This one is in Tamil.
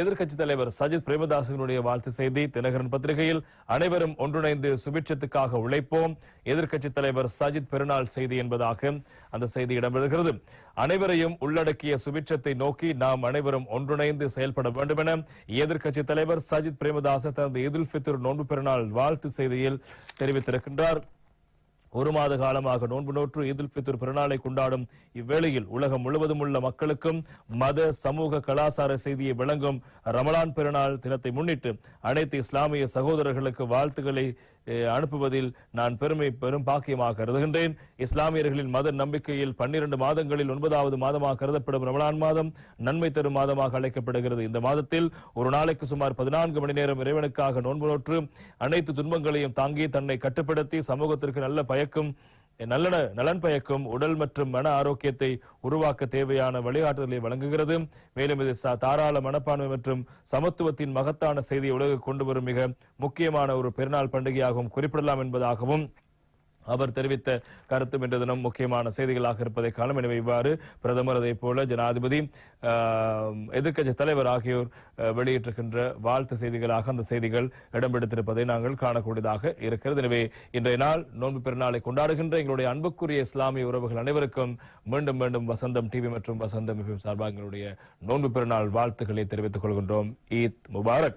எதிர்கட்சி தலைவர் சஜித் பிரேமதாசனுடைய வாழ்த்து செய்தி தினகரன் பத்திரிகையில் அனைவரும் ஒன்றிணைந்து சுபிட்சத்துக்காக உழைப்போம். எதிர்கட்சி தலைவர் சஜித் பெருநாள் செய்தி என்பதாக அந்த செய்தி இடம்பெறுகிறது. அனைவரையும் உள்ளடக்கிய சுபிட்சத்தை நோக்கி நாம் அனைவரும் ஒன்றிணைந்து செயல்பட வேண்டும் என எதிர்க்கட்சித் தலைவர் சஜித் பிரேமதாச தனது இதில் பித்ர் நோன்பு பெருநாள் வாழ்த்து செய்தியில் தெரிவித்திருக்கின்றார். ஒரு மாத காலமாக நோன்பு நோற்று ஈதுல் பித்தூர் பிறநாளை கொண்டாடும் இவ்வேளையில் உலகம் முழுவதும் உள்ள மக்களுக்கும் மத சமூக கலாச்சார செய்தியை விளங்கும் ரமலான் பெருநாள் தினத்தை முன்னிட்டு அனைத்து இஸ்லாமிய சகோதரர்களுக்கு வாழ்த்துக்களை அனுப்புவதில் நான் பெருமை பெரும் பாக்கியமாக கருதுகின்றேன். இஸ்லாமியர்களின் மத நம்பிக்கையில் பன்னிரண்டு மாதங்களில் ஒன்பதாவது மாதமாக கருதப்படும் ரமலான் மாதம் நன்மை தரும் மாதமாக அழைக்கப்படுகிறது. இந்த மாதத்தில் ஒரு நாளைக்கு சுமார் பதினான்கு மணி நேரம் இறைவனுக்காக நோன்பு நோற்று அனைத்து துன்பங்களையும் தாங்கி தன்னை கட்டுப்படுத்தி சமூகத்திற்கு நல்ல பயன் பயக்கும் நல்ல நலன் பயக்கும் உடல் மற்றும் மன ஆரோக்கியத்தை உருவாக்க தேவையான வழிகாட்டுதலை வழங்குகிறது. மேலும் இது தாராள மனப்பான்மை மற்றும் சமத்துவத்தின் மகத்தான செய்தியை உலக கொண்டு வரும் மிக முக்கியமான ஒரு பெருநாள் பண்டிகையாகவும் குறிப்பிடலாம் என்பதாகவும் அவர் தெரிவித்த கருத்தும் இன்று தினம் முக்கியமான செய்திகளாக இருப்பதை காணும். எனவே இவ்வாறு பிரதமர் அதை போல ஜனாதிபதி ஆஹ், எதிர்க்கட்சி தலைவர் ஆகியோர் வெளியிட்டிருக்கின்ற வாழ்த்து செய்திகளாக அந்த செய்திகள் இடம்பெடுத்திருப்பதை நாங்கள் காணக்கூடியதாக இருக்கிறது. எனவே இன்றைய நாள் நோன்பு பெருநாளை கொண்டாடுகின்ற எங்களுடைய அன்புக்குரிய இஸ்லாமிய உறவுகள் அனைவருக்கும் மீண்டும் மீண்டும் வசந்தம் டிவி மற்றும் வசந்தம் சார்பாக எங்களுடைய நோன்பு பெருநாள் வாழ்த்துக்களை தெரிவித்துக் கொள்கின்றோம். ஈத் முபாரக்.